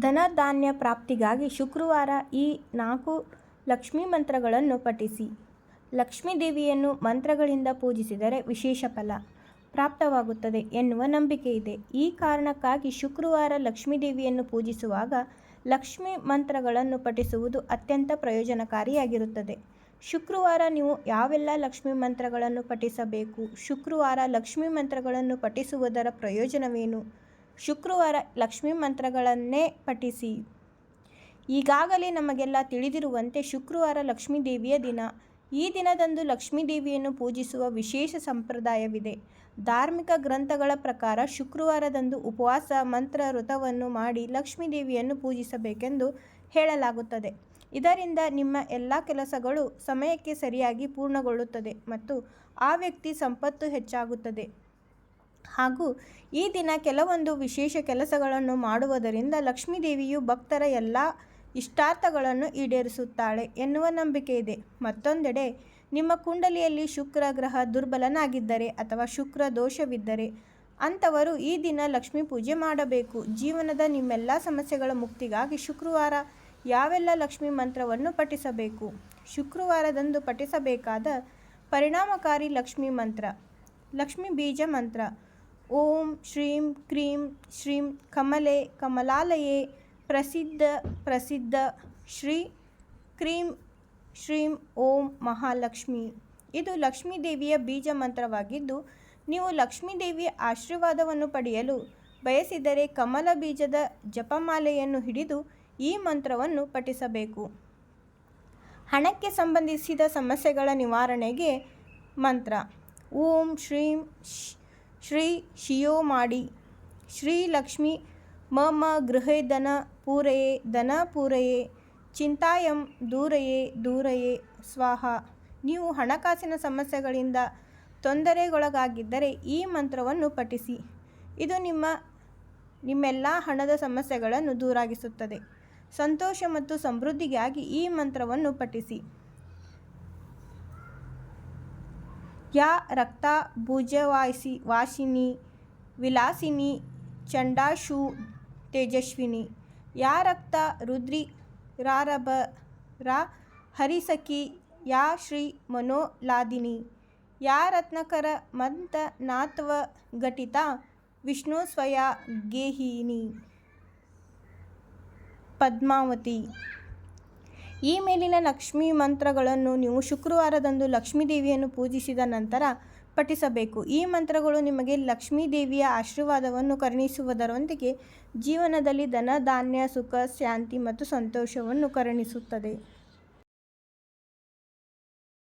ಧನ ಧಾನ್ಯ ಪ್ರಾಪ್ತಿಗಾಗಿ ಶುಕ್ರವಾರ ಈ ನಾಲ್ಕು ಲಕ್ಷ್ಮೀ ಮಂತ್ರಗಳನ್ನು ಪಠಿಸಿ. ಲಕ್ಷ್ಮೀ ದೇವಿಯನ್ನು ಮಂತ್ರಗಳಿಂದ ಪೂಜಿಸಿದರೆ ವಿಶೇಷ ಫಲ ಪ್ರಾಪ್ತವಾಗುತ್ತದೆ ಎನ್ನುವ ನಂಬಿಕೆ ಇದೆ. ಈ ಕಾರಣಕ್ಕಾಗಿ ಶುಕ್ರವಾರ ಲಕ್ಷ್ಮೀ ದೇವಿಯನ್ನು ಪೂಜಿಸುವಾಗ ಲಕ್ಷ್ಮೀ ಮಂತ್ರಗಳನ್ನು ಪಠಿಸುವುದು ಅತ್ಯಂತ ಪ್ರಯೋಜನಕಾರಿಯಾಗಿರುತ್ತದೆ. ಶುಕ್ರವಾರ ನೀವು ಯಾವೆಲ್ಲ ಲಕ್ಷ್ಮೀ ಮಂತ್ರಗಳನ್ನು ಪಠಿಸಬೇಕು? ಶುಕ್ರವಾರ ಲಕ್ಷ್ಮೀ ಮಂತ್ರಗಳನ್ನು ಪಠಿಸುವುದರ ಪ್ರಯೋಜನವೇನು? ಶುಕ್ರವಾರ ಲಕ್ಷ್ಮೀ ಮಂತ್ರಗಳನ್ನೇ ಪಠಿಸಿ. ಈಗಾಗಲೇ ನಮಗೆಲ್ಲ ತಿಳಿದಿರುವಂತೆ ಶುಕ್ರವಾರ ಲಕ್ಷ್ಮೀ ದೇವಿಯ ದಿನ. ಈ ದಿನದಂದು ಲಕ್ಷ್ಮೀ ದೇವಿಯನ್ನು ಪೂಜಿಸುವ ವಿಶೇಷ ಸಂಪ್ರದಾಯವಿದೆ. ಧಾರ್ಮಿಕ ಗ್ರಂಥಗಳ ಪ್ರಕಾರ ಶುಕ್ರವಾರದಂದು ಉಪವಾಸ, ಮಂತ್ರ, ವ್ರತವನ್ನು ಮಾಡಿ ಲಕ್ಷ್ಮೀ ದೇವಿಯನ್ನು ಪೂಜಿಸಬೇಕೆಂದು ಹೇಳಲಾಗುತ್ತದೆ. ಇದರಿಂದ ನಿಮ್ಮ ಎಲ್ಲ ಕೆಲಸಗಳು ಸಮಯಕ್ಕೆ ಸರಿಯಾಗಿ ಪೂರ್ಣಗೊಳ್ಳುತ್ತದೆ ಮತ್ತು ಆ ವ್ಯಕ್ತಿ ಸಂಪತ್ತು ಹೆಚ್ಚಾಗುತ್ತದೆ. ಹಾಗೂ ಈ ದಿನ ಕೆಲವೊಂದು ವಿಶೇಷ ಕೆಲಸಗಳನ್ನು ಮಾಡುವುದರಿಂದ ಲಕ್ಷ್ಮೀದೇವಿಯು ಭಕ್ತರ ಎಲ್ಲ ಇಷ್ಟಾರ್ಥಗಳನ್ನು ಈಡೇರಿಸುತ್ತಾಳೆ ಎನ್ನುವ ನಂಬಿಕೆ ಇದೆ. ಮತ್ತೊಂದೆಡೆ, ನಿಮ್ಮ ಕುಂಡಲಿಯಲ್ಲಿ ಶುಕ್ರ ಗ್ರಹ ದುರ್ಬಲನಾಗಿದ್ದರೆ ಅಥವಾ ಶುಕ್ರ ದೋಷವಿದ್ದರೆ ಅಂಥವರು ಈ ದಿನ ಲಕ್ಷ್ಮೀ ಪೂಜೆ ಮಾಡಬೇಕು. ಜೀವನದ ನಿಮ್ಮೆಲ್ಲ ಸಮಸ್ಯೆಗಳ ಮುಕ್ತಿಗಾಗಿ ಶುಕ್ರವಾರ ಯಾವೆಲ್ಲ ಲಕ್ಷ್ಮಿ ಮಂತ್ರವನ್ನು ಪಠಿಸಬೇಕು? ಶುಕ್ರವಾರದಂದು ಪಠಿಸಬೇಕಾದ ಪರಿಣಾಮಕಾರಿ ಲಕ್ಷ್ಮೀ ಮಂತ್ರ, ಲಕ್ಷ್ಮೀ ಬೀಜ ಮಂತ್ರ ಓಂ ಶ್ರೀಂ ಕ್ರೀಂ ಶ್ರೀಂ ಕಮಲೆ ಕಮಲಾಲಯೇ ಪ್ರಸಿದ್ಧ ಪ್ರಸಿದ್ಧ ಶ್ರೀ ಕ್ರೀಂ ಶ್ರೀಂ ಓಂ ಮಹಾಲಕ್ಷ್ಮಿ. ಇದು ಲಕ್ಷ್ಮೀ ದೇವಿಯ ಬೀಜ ಮಂತ್ರವಾಗಿದ್ದು, ನೀವು ಲಕ್ಷ್ಮೀ ದೇವಿಯ ಆಶೀರ್ವಾದವನ್ನು ಪಡೆಯಲು ಬಯಸಿದರೆ ಕಮಲ ಬೀಜದ ಜಪಮಾಲೆಯನ್ನು ಹಿಡಿದು ಈ ಮಂತ್ರವನ್ನು ಪಠಿಸಬೇಕು. ಹಣಕ್ಕೆ ಸಂಬಂಧಿಸಿದ ಸಮಸ್ಯೆಗಳ ನಿವಾರಣೆಗೆ ಮಂತ್ರ. ಓಂ ಶ್ರೀಂ ಶ್ರೀ ಶಿಯೋ ಮಾಡಿ ಶ್ರೀ ಲಕ್ಷ್ಮಿ ಮಮ ಗೃಹೇ ಧನ ಪೂರಯೇ ಧನ ಪೂರಯೇ, ಚಿಂತಾಯಂ ದೂರಯೇ ದೂರಯೇ, ಸ್ವಾಹ. ನೀವು ಹಣಕಾಸಿನ ಸಮಸ್ಯೆಗಳಿಂದ ತೊಂದರೆಗೊಳಗಾಗಿದ್ದರೆ ಈ ಮಂತ್ರವನ್ನು ಪಠಿಸಿ. ಇದು ನಿಮ್ಮ, ನಿಮ್ಮೆಲ್ಲ ಹಣದ ಸಮಸ್ಯೆಗಳನ್ನು ದೂರಾಗಿಸುತ್ತದೆ. ಸಂತೋಷ ಮತ್ತು ಸಮೃದ್ಧಿಗಾಗಿ ಈ ಮಂತ್ರವನ್ನು ಪಠಿಸಿ. ಯಾ ರಕ್ತ ಭುಜವಾಸಿ ವಾಸಿನಿ, ವಿಲಾಸಿನಿ, ಚಂಡಾಶು, ತೇಜಸ್ವಿನಿ. ಯಾ ರಕ್ತ, ರುದ್ರಿ ರಾರಭ ರಾ ಹರಿಸಖಿ, ಯಾ ಶ್ರೀ, ಮನೋಲಾದಿನಿ. ಯಾ ರತ್ನಕರ ಮಂತ ನಾತ್ವ ಘಟಿತ, ವಿಷ್ಣು ಸ್ವಯ ಗೇಹಿನಿ. ಪದ್ಮಾವತಿ. ಈ ಮೇಲಿನ ಲಕ್ಷ್ಮೀ ಮಂತ್ರಗಳನ್ನು ನೀವು ಶುಕ್ರವಾರದಂದು ಲಕ್ಷ್ಮೀ ದೇವಿಯನ್ನು ಪೂಜಿಸಿದ ನಂತರ ಪಠಿಸಬೇಕು. ಈ ಮಂತ್ರಗಳು ನಿಮಗೆ ಲಕ್ಷ್ಮೀ ದೇವಿಯ ಆಶೀರ್ವಾದವನ್ನು ಕರುಣಿಸುವುದರೊಂದಿಗೆ ಜೀವನದಲ್ಲಿ ಧನ, ಧಾನ್ಯ, ಸುಖ, ಶಾಂತಿ ಮತ್ತು ಸಂತೋಷವನ್ನು ಕರುಣಿಸುತ್ತದೆ.